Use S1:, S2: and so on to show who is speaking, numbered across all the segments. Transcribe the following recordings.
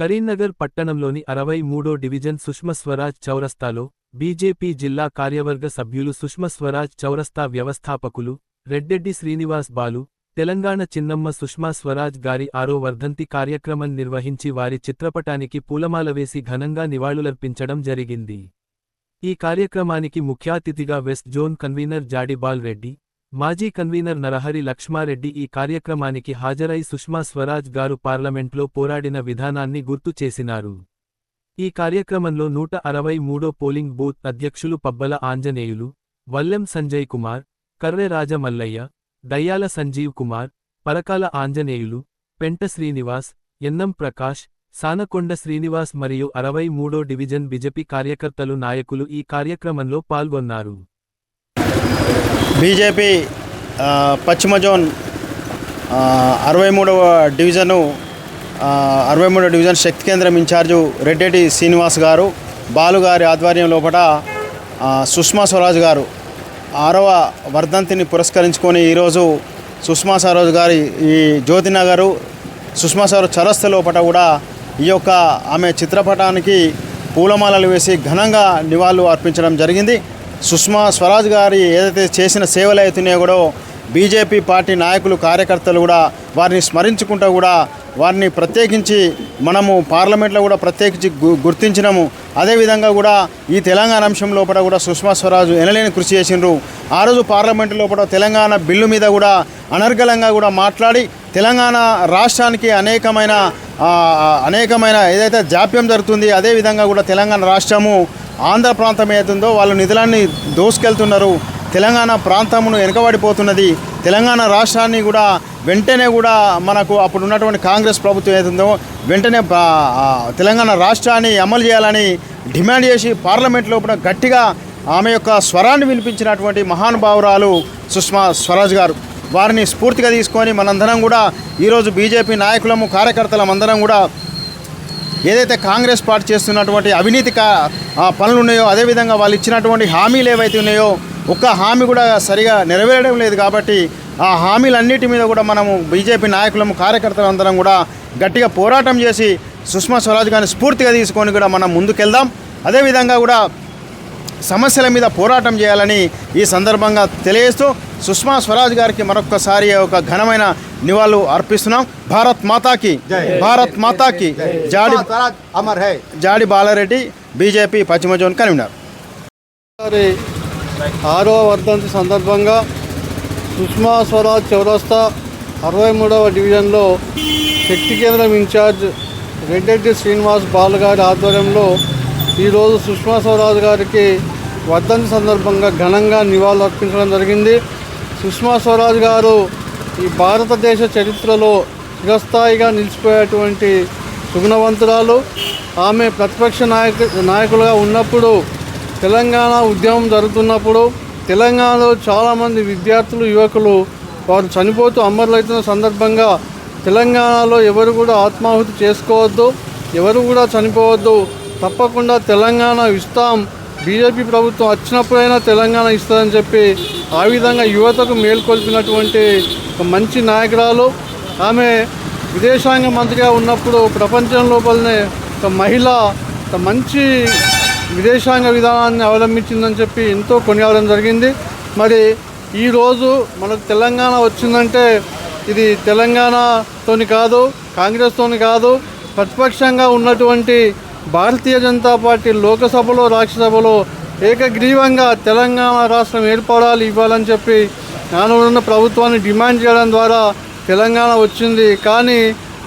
S1: కరీంనగర్ పట్టణంలోని అరవై మూడో డివిజన్ సుష్మస్వరాజ్ చౌరస్తాలో బీజేపీ జిల్లా కార్యవర్గ సభ్యులు సుష్మస్వరాజ్ చౌరస్తా వ్యవస్థాపకులు రెడ్డెడ్డి శ్రీనివాస్ బాలు తెలంగాణ చిన్నమ్మ సుష్మా స్వరాజ్ గారి ఆరో వర్ధంతి కార్యక్రమం నిర్వహించి వారి చిత్రపటానికి పూలమాల వేసి ఘనంగా నివాళులర్పించడం జరిగింది. ఈ కార్యక్రమానికి ముఖ్యాతిథిగా west zone convener Jadibal Reddy మాజీ కన్వీనర్ నరహరి లక్ష్మారెడ్డి ఈ కార్యక్రమానికి హాజరై సుష్మా స్వరాజ్ గారు పార్లమెంట్లో పోరాడిన విధానాన్ని గుర్తు చేసినారు. ఈ కార్యక్రమంలో నూట అరవై మూడో పోలింగ్ బూత్ అధ్యక్షులు పబ్బల ఆంజనేయులు వల్లెం సంజయ్ కుమార్ కర్రె రాజమల్లయ్య దయ్యాల సంజీవ్ కుమార్ పరకాల ఆంజనేయులు పెంట శ్రీనివాస్ ఎన్నం ప్రకాష్ సానకొండ శ్రీనివాస్ మరియు అరవై మూడో డివిజన్ బిజెపి కార్యకర్తలు నాయకులు ఈ కార్యక్రమంలో పాల్గొన్నారు.
S2: బీజేపీ పశ్చిమ జోన్ అరవై మూడవ డివిజను అరవై మూడవ డివిజన్ శక్తి కేంద్రం ఇన్ఛార్జు రెడ్డెడ్డి శ్రీనివాస్ గారు బాలుగారి ఆధ్వర్యం లోపల సుష్మా స్వరాజ్ గారు ఆరవ వర్ధంతిని పురస్కరించుకొని ఈరోజు సుష్మా స్వరాజ్ గారి ఈ జ్యోతినగరు సుష్మా స్వరాజ్ చరస్థ లోపల కూడా ఈ యొక్క ఆమె చిత్రపటానికి పూలమాలలు వేసి ఘనంగా నివాళులు అర్పించడం జరిగింది. సుష్మా స్వరాజ్ గారి ఏదైతే చేసిన సేవలు అవుతున్నాయో కూడా బీజేపీ పార్టీ నాయకులు కార్యకర్తలు కూడా వారిని స్మరించుకుంటూ కూడా వారిని ప్రత్యేకించి మనము పార్లమెంట్లో కూడా ప్రత్యేకించి గు- గుర్తించినాము. అదేవిధంగా కూడా ఈ తెలంగాణ అంశం లోపల కూడా సుష్మా స్వరాజ్ ఎనలేని కృషి చేసిండ్రు. ఆ రోజు పార్లమెంటు లోపల తెలంగాణ బిల్లు మీద కూడా అనర్గళంగా కూడా మాట్లాడి తెలంగాణ రాష్ట్రానికి అనేకమైన అనేకమైన ఏదైతే జాప్యం జరుగుతుంది అదేవిధంగా కూడా తెలంగాణ రాష్ట్రము ఆంధ్ర ప్రాంతం ఏదుందో వాళ్ళు నిధులన్నీ దోసుకెళ్తున్నారు. తెలంగాణ ప్రాంతమును వెనుకబడిపోతున్నది. తెలంగాణ రాష్ట్రాన్ని కూడా వెంటనే కూడా మనకు అప్పుడు ఉన్నటువంటి కాంగ్రెస్ ప్రభుత్వం ఏదైతుందో వెంటనే తెలంగాణ రాష్ట్రాన్ని అమలు చేయాలని డిమాండ్ చేసి పార్లమెంట్ లోపల గట్టిగా ఆమె యొక్క స్వరాన్ని వినిపించినటువంటి మహానుభావురాలు సుష్మా స్వరాజ్ గారు. వారిని స్ఫూర్తిగా తీసుకొని మనందరం కూడా ఈరోజు బీజేపీ నాయకులము కార్యకర్తలం అందరం కూడా ఏదైతే కాంగ్రెస్ పార్టీ చేస్తున్నటువంటి అవినీతి పనులు ఉన్నాయో అదేవిధంగా వాళ్ళు ఇచ్చినటువంటి హామీలు ఏవైతే ఉన్నాయో ఒక్క హామీ కూడా సరిగా నెరవేరడం లేదు కాబట్టి ఆ హామీలన్నిటి మీద కూడా మనము బీజేపీ నాయకులము కార్యకర్తలందరం కూడా గట్టిగా పోరాటం చేసి సుష్మా స్వరాజ్ గారిని స్ఫూర్తిగా తీసుకొని కూడా మనం ముందుకెళ్దాం. అదేవిధంగా కూడా సమస్యల మీద పోరాటం చేయాలని ఈ సందర్భంగా తెలియజేస్తూ సుష్మా స్వరాజ్ గారికి మరొకసారి ఒక ఘనమైన నివాళులు అర్పిస్తున్నాం. భారత్ మాతాకి భారత్ మాతాకి. జాడి
S3: అమర్ హై.
S2: జాడి బాలారెడ్డి బీజేపీ పశ్చిమ జోన్ కన్వీనర్.
S4: ఆరో వర్ధంతి సందర్భంగా సుష్మా స్వరాజ్ చౌరస్తా అరవై మూడవ డివిజన్లో శక్తి కేంద్రం ఇన్ఛార్జ్ రెడ్డెడ్డి శ్రీనివాస్ బాలు గారి ఆధ్వర్యంలో ఈరోజు సుష్మా స్వరాజ్ గారికి వర్ధంతి సందర్భంగా ఘనంగా నివాళులు అర్పించడం జరిగింది. సుష్మా స్వరాజ్ గారు ఈ భారతదేశ చరిత్రలో చిరస్థాయిగా నిలిచిపోయేటువంటి సుగుణవంతురాలు. ఆమె ప్రతిపక్ష నాయకు నాయకులుగా ఉన్నప్పుడు తెలంగాణ ఉద్యమం జరుగుతున్నప్పుడు తెలంగాణలో చాలామంది విద్యార్థులు యువకులు వారు చనిపోతూ అమరులవుతున్న సందర్భంగా తెలంగాణలో ఎవరు కూడా ఆత్మాహుతి చేసుకోవద్దు ఎవరు కూడా చనిపోవద్దు తప్పకుండా తెలంగాణ ఇస్తాం. బీజేపీ ప్రభుత్వం వచ్చినప్పుడైనా తెలంగాణ ఇస్తుందని చెప్పి ఆ విధంగా యువతకు మేల్కొల్పినటువంటి ఒక మంచి నాయకురాలు. ఆమె విదేశాంగ మంత్రిగా ఉన్నప్పుడు ప్రపంచం లోపలనే ఒక మహిళ ఒక మంచి విదేశాంగ విధానాన్ని అవలంబించిందని చెప్పి ఎంతో కొనియాడడం జరిగింది. మరి ఈరోజు మనకు తెలంగాణ వచ్చిందంటే ఇది తెలంగాణతోని కాదు కాంగ్రెస్తోని కాదు ప్రతిపక్షంగా ఉన్నటువంటి భారతీయ జనతా పార్టీ లోకసభలో రాజ్యసభలో ఏకగ్రీవంగా తెలంగాణ రాష్ట్రం ఏర్పడాలి ఇవ్వాలని చెప్పి నానున్న ప్రభుత్వాన్ని డిమాండ్ చేయడం ద్వారా తెలంగాణ వచ్చింది. కానీ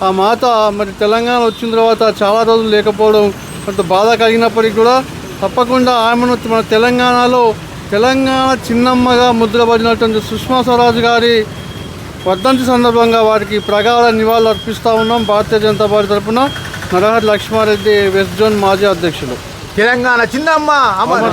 S4: ఆ మాత మరి తెలంగాణ వచ్చిన తర్వాత చాలా రోజులు లేకపోవడం కొంత బాధ కలిగినప్పటికీ కూడా తప్పకుండా ఆమెను మన తెలంగాణలో తెలంగాణ చిన్నమ్మగా ముద్రపడినటువంటి సుష్మా స్వరాజ్ గారి వర్ధంతి సందర్భంగా వారికి ప్రగాఢ నివాళులు అర్పిస్తూ ఉన్నాం. భారతీయ జనతా పార్టీ తరఫున నరహరి లక్ష్మారెడ్డి వెస్ట్ జోన్ మాజీ అధ్యక్షులు.
S3: తెలంగాణ చిన్నమ్మ అమర్.